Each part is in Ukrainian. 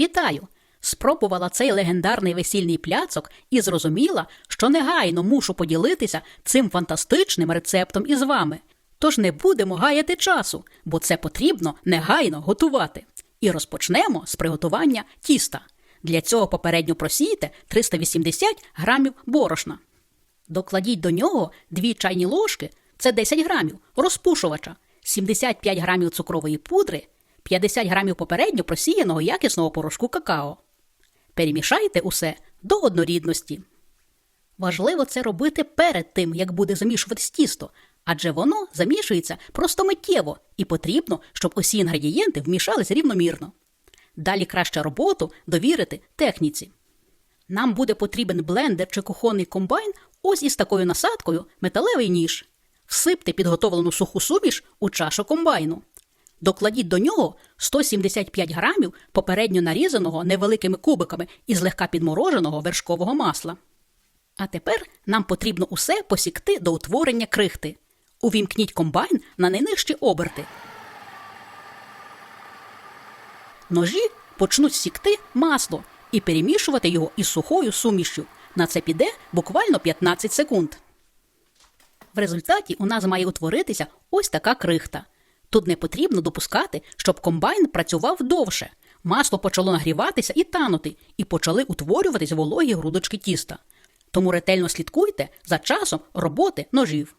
Вітаю! Спробувала цей легендарний весільний пляцок і зрозуміла, що негайно мушу поділитися цим фантастичним рецептом із вами. Тож не будемо гаяти часу, бо це потрібно негайно готувати. І розпочнемо з приготування тіста. Для цього попередньо просійте 380 грамів борошна. Докладіть до нього 2 чайні ложки, це 10 грамів, розпушувача, 75 грамів цукрової пудри, 50 грамів попередньо просіяного якісного порошку какао. Перемішайте усе до однорідності. Важливо це робити перед тим, як буде замішуватись тісто, адже воно замішується просто миттєво і потрібно, щоб усі інгредієнти вмішались рівномірно. Далі краще роботу довірити техніці. Нам буде потрібен блендер чи кухонний комбайн ось із такою насадкою металевий ніж. Всипте підготовлену суху суміш у чашу комбайну. Докладіть до нього 175 грамів попередньо нарізаного невеликими кубиками і злегка підмороженого вершкового масла. А тепер нам потрібно усе посікти до утворення крихти. Увімкніть комбайн на найнижчі оберти. Ножі почнуть сікти масло і перемішувати його із сухою сумішю. На це піде буквально 15 секунд. В результаті у нас має утворитися ось така крихта. Тут не потрібно допускати, щоб комбайн працював довше. Масло почало нагріватися і танути, і почали утворюватись вологі грудочки тіста. Тому ретельно слідкуйте за часом роботи ножів.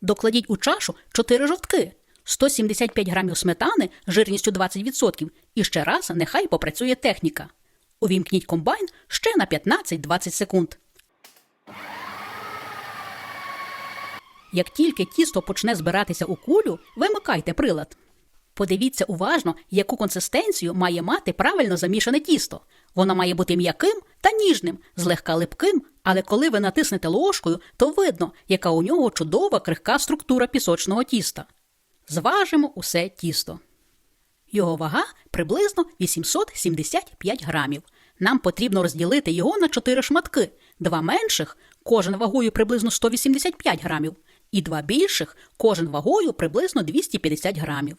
Докладіть у чашу 4 жовтки, 175 грамів сметани жирністю 20% і ще раз нехай попрацює техніка. Увімкніть комбайн ще на 15-20 секунд. Як тільки тісто почне збиратися у кулю, вимикайте прилад. Подивіться уважно, яку консистенцію має мати правильно замішане тісто. Воно має бути м'яким та ніжним, злегка липким, але коли ви натиснете ложкою, то видно, яка у нього чудова крихка структура пісочного тіста. Зважимо усе тісто. Його вага приблизно 875 грамів. Нам потрібно розділити його на 4 шматки, два менших, кожен вагою приблизно 185 грамів, і два більших, кожен вагою приблизно 250 грамів.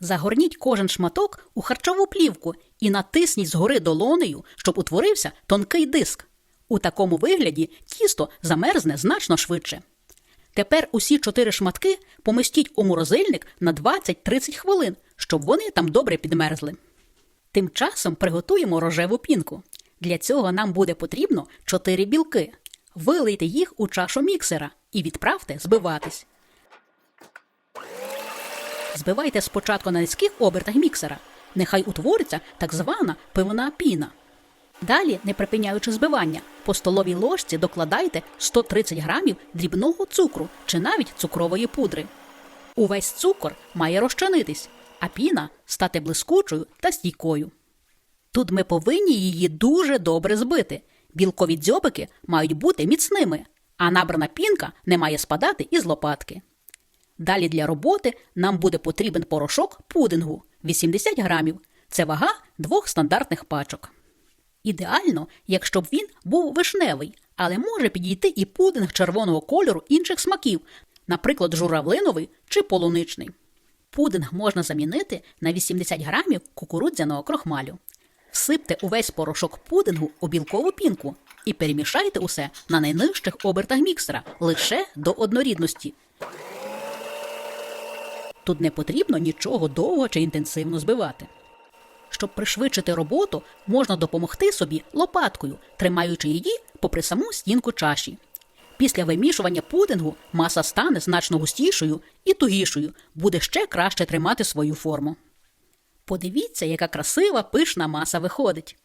Загорніть кожен шматок у харчову плівку і натисніть згори долонею, щоб утворився тонкий диск. У такому вигляді тісто замерзне значно швидше. Тепер усі чотири шматки помістіть у морозильник на 20-30 хвилин, щоб вони там добре підмерзли. Тим часом приготуємо рожеву пінку. Для цього нам буде потрібно 4 білки. Вилийте їх у чашу міксера і відправте збиватись. Збивайте спочатку на низьких обертах міксера. Нехай утвориться так звана пивна піна. Далі, не припиняючи збивання, по столовій ложці докладайте 130 грамів дрібного цукру чи навіть цукрової пудри. Увесь цукор має розчинитись, а піна стати блискучою та стійкою. Тут ми повинні її дуже добре збити. Білкові дзьобики мають бути міцними, а набрана пінка не має спадати із лопатки. Далі для роботи нам буде потрібен порошок пудингу 80 грамів. Це вага двох стандартних пачок. Ідеально, якщо б він був вишневий, але може підійти і пудинг червоного кольору інших смаків, наприклад, журавлиновий чи полуничний. Пудинг можна замінити на 80 грамів кукурудзяного крохмалю. Всипте увесь порошок пудингу у білкову пінку і перемішайте усе на найнижчих обертах міксера лише до однорідності. Тут не потрібно нічого довго чи інтенсивно збивати. Щоб пришвидшити роботу, можна допомогти собі лопаткою, тримаючи її попри саму стінку чаші. Після вимішування пудингу маса стане значно густішою і тугішою, буде ще краще тримати свою форму. Подивіться, яка красива пишна маса виходить.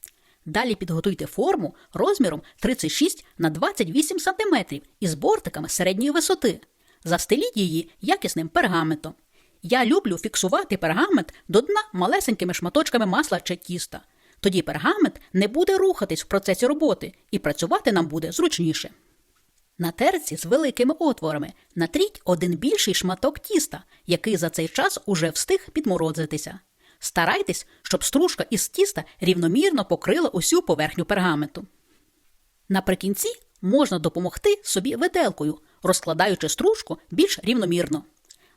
Далі підготуйте форму розміром 36 на 28 см із бортиками середньої висоти. Застеліть її якісним пергаментом. Я люблю фіксувати пергамент до дна малесенькими шматочками масла чи тіста. Тоді пергамент не буде рухатись в процесі роботи і працювати нам буде зручніше. На терці з великими отворами натріть один більший шматок тіста, який за цей час уже встиг підморозитися. Старайтесь, щоб стружка із тіста рівномірно покрила усю поверхню пергаменту. Наприкінці можна допомогти собі виделкою, розкладаючи стружку більш рівномірно.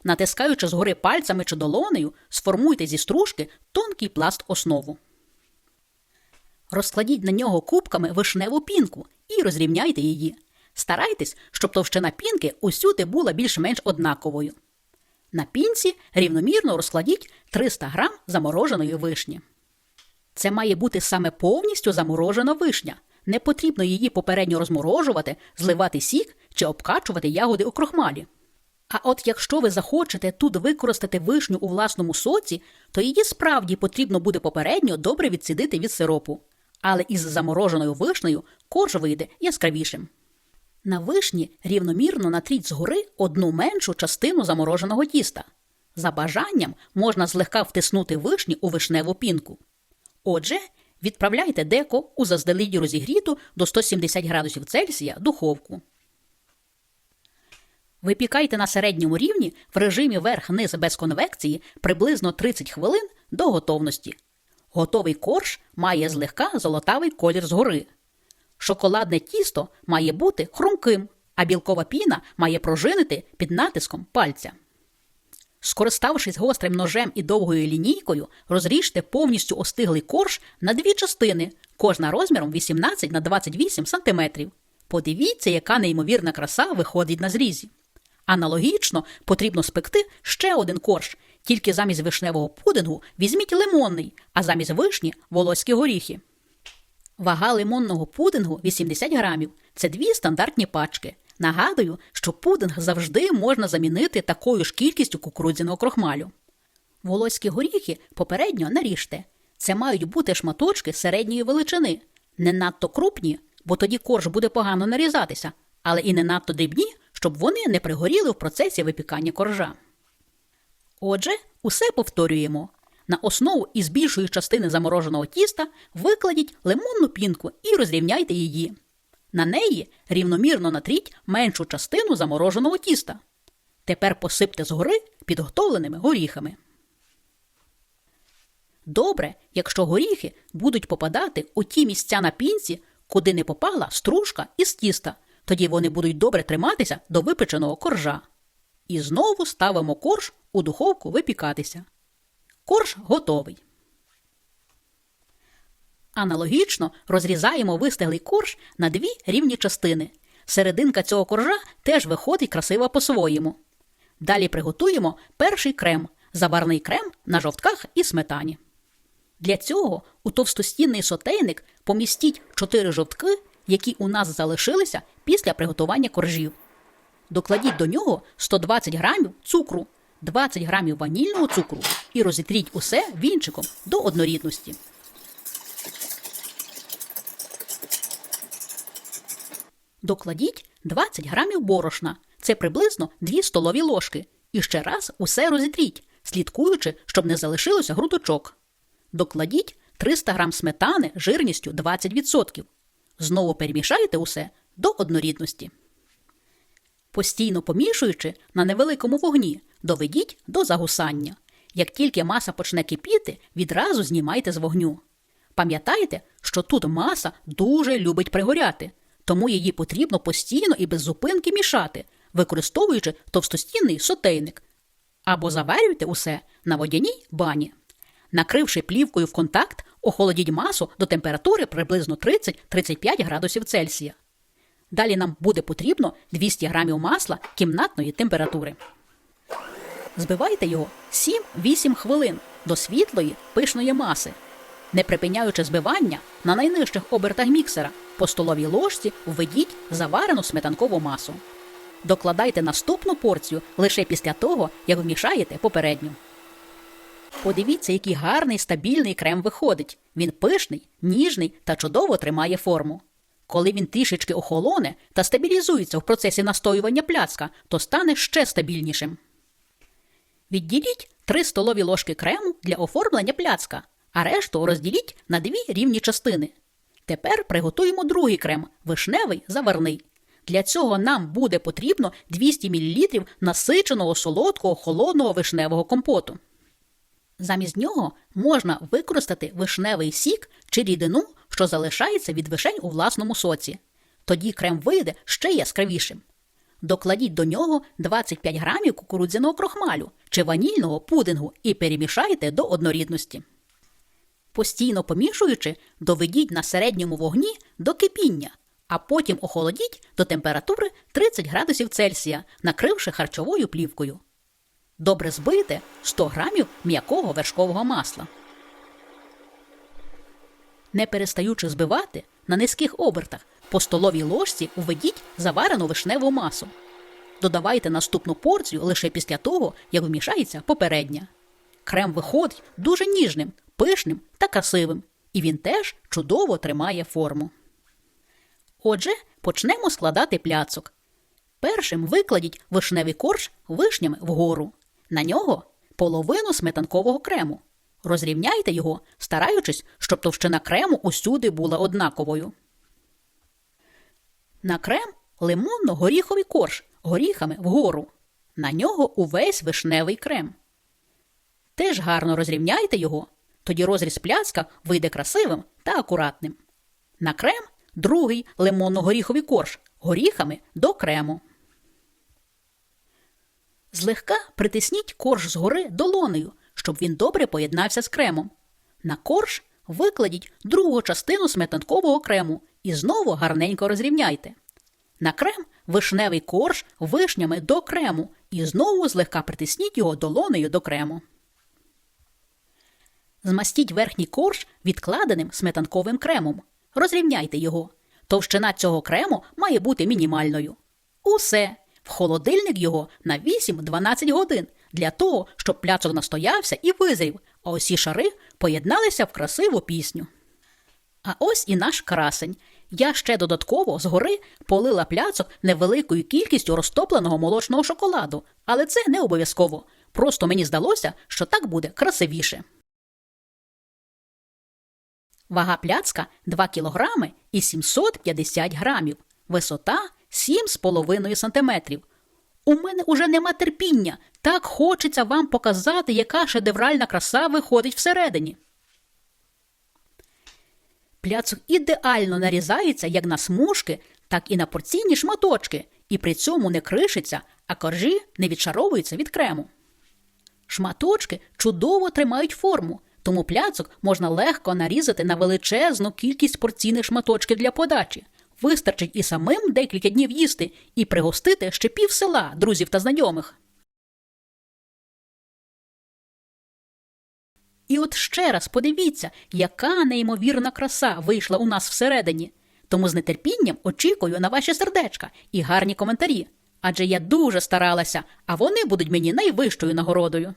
Натискаючи згори пальцями чи долонею, сформуйте зі стружки тонкий пласт основу. Розкладіть на нього кубками вишневу пінку і розрівняйте її. Старайтесь, щоб товщина пінки усюди була більш-менш однаковою. На пінці рівномірно розкладіть 300 грам замороженої вишні. Це має бути саме повністю заморожена вишня. Не потрібно її попередньо розморожувати, зливати сік чи обкачувати ягоди у крохмалі. А от якщо ви захочете тут використати вишню у власному соці, то її справді потрібно буде попередньо добре відсідити від сиропу. Але із замороженою вишнею корж вийде яскравішим. На вишні рівномірно натріть згори одну меншу частину замороженого тіста. За бажанням можна злегка втиснути вишні у вишневу пінку. Отже, відправляйте деко у заздалегідь розігріту до 170 градусів Цельсія духовку. Випікайте на середньому рівні в режимі верх-низ без конвекції приблизно 30 хвилин до готовності. Готовий корж має злегка золотавий колір згори. Шоколадне тісто має бути хрумким, а білкова піна має прожинити під натиском пальця. Скориставшись гострим ножем і довгою лінійкою, розріжте повністю остиглий корж на дві частини, кожна розміром 18 на 28 см. Подивіться, яка неймовірна краса виходить на зрізі. Аналогічно потрібно спекти ще один корж, тільки замість вишневого пудингу візьміть лимонний, а замість вишні волоські горіхи. Вага лимонного пудингу 80 грамів. Це дві стандартні пачки. Нагадую, що пудинг завжди можна замінити такою ж кількістю кукурудзяного крохмалю. Волоські горіхи попередньо наріжте. Це мають бути шматочки середньої величини, не надто крупні, бо тоді корж буде погано нарізатися, але і не надто дрібні, щоб вони не пригоріли в процесі випікання коржа. Отже, усе повторюємо. На основу із більшої частини замороженого тіста викладіть лимонну пінку і розрівняйте її. На неї рівномірно натріть меншу частину замороженого тіста. Тепер посипте згори підготовленими горіхами. Добре, якщо горіхи будуть попадати у ті місця на пінці, куди не попала стружка із тіста, тоді вони будуть добре триматися до випеченого коржа. І знову ставимо корж у духовку випікатися. Корж готовий. Аналогічно розрізаємо вистеглий корж на дві рівні частини. Серединка цього коржа теж виходить красиво по-своєму. Далі приготуємо перший крем, заварний крем на жовтках і сметані. Для цього у товстостінний сотейник помістіть 4 жовтки, які у нас залишилися після приготування коржів. Докладіть до нього 120 грамів цукру, 20 грамів ванільного цукру і розітріть усе вінчиком до однорідності. Докладіть 20 грамів борошна. Це приблизно 2 столові ложки. І ще раз усе розітріть, слідкуючи, щоб не залишилося грудочок. Докладіть 300 грам сметани жирністю 20%. Знову перемішайте усе до однорідності. Постійно помішуючи на невеликому вогні, доведіть до загусання. Як тільки маса почне кипіти, відразу знімайте з вогню. Пам'ятайте, що тут маса дуже любить пригоряти, тому її потрібно постійно і без зупинки мішати, використовуючи товстостінний сотейник. Або заварюйте усе на водяній бані. Накривши плівкою в контакт, охолодіть масу до температури приблизно 30-35 градусів Цельсія. Далі нам буде потрібно 200 грамів масла кімнатної температури. Збивайте його 7-8 хвилин до світлої пишної маси. Не припиняючи збивання, на найнижчих обертах міксера по столовій ложці введіть заварену сметанкову масу. Докладайте наступну порцію лише після того, як вмішаєте попередню. Подивіться, який гарний стабільний крем виходить. Він пишний, ніжний та чудово тримає форму. Коли він трішечки охолоне та стабілізується в процесі настоювання пляцка, то стане ще стабільнішим. Відділіть 3 столові ложки крему для оформлення пляцка, а решту розділіть на дві рівні частини. Тепер приготуємо другий крем вишневий заварний. Для цього нам буде потрібно 200 мл насиченого солодкого холодного вишневого компоту. Замість нього можна використати вишневий сік чи рідину, що залишається від вишень у власному соці. Тоді крем вийде ще яскравішим. Докладіть до нього 25 грамів кукурудзяного крохмалю чи ванільного пудингу і перемішайте до однорідності. Постійно помішуючи, доведіть на середньому вогні до кипіння, а потім охолодіть до температури 30 градусів Цельсія, накривши харчовою плівкою. Добре збийте 100 грамів м'якого вершкового масла. Не перестаючи збивати, на низьких обертах по столовій ложці введіть заварену вишневу масу. Додавайте наступну порцію лише після того, як вмішається попередня. Крем виходить дуже ніжним, пишним та красивим, і він теж чудово тримає форму. Отже, почнемо складати пляцок. Першим викладіть вишневий корж вишнями вгору. На нього половину сметанкового крему. Розрівняйте його, стараючись, щоб товщина крему усюди була однаковою. На крем лимонно-горіховий корж горіхами вгору. На нього увесь вишневий крем. Теж гарно розрівняйте його, тоді розріз пляцка вийде красивим та акуратним. На крем другий лимонно-горіховий корж горіхами до крему. Злегка притисніть корж згори долонею, щоб він добре поєднався з кремом. На корж викладіть другу частину сметанкового крему і знову гарненько розрівняйте. На крем вишневий корж вишнями до крему і знову злегка притисніть його долонею до крему. Змастіть верхній корж відкладеним сметанковим кремом. Розрівняйте його. Товщина цього крему має бути мінімальною. Усе. В холодильник його на 8-12 годин для того, щоб пляцок настоявся і визрів, а усі шари поєдналися в красиву пісню. А ось і наш красень. Я ще додатково згори полила пляцок невеликою кількістю розтопленого молочного шоколаду, але це не обов'язково. Просто мені здалося, що так буде красивіше. Вага пляцка 2 кг і 750 грамів. Висота 7,5 см. У мене уже нема терпіння. Так хочеться вам показати, яка шедевральна краса виходить всередині. Пляцок ідеально нарізається як на смужки, так і на порційні шматочки, і при цьому не кришиться, а коржі не відшаровуються від крему. Шматочки чудово тримають форму, тому пляцок можна легко нарізати на величезну кількість порційних шматочків для подачі. Вистачить і самим декілька днів їсти, і пригостити ще пів села друзів та знайомих. І от ще раз подивіться, яка неймовірна краса вийшла у нас всередині. Тому з нетерпінням очікую на ваші сердечка і гарні коментарі. Адже я дуже старалася, а вони будуть мені найвищою нагородою.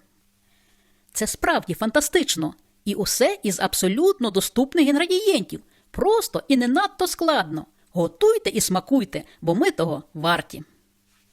Це справді фантастично. І усе із абсолютно доступних інгредієнтів. Просто і не надто складно. Готуйте і смакуйте, бо ми того варті.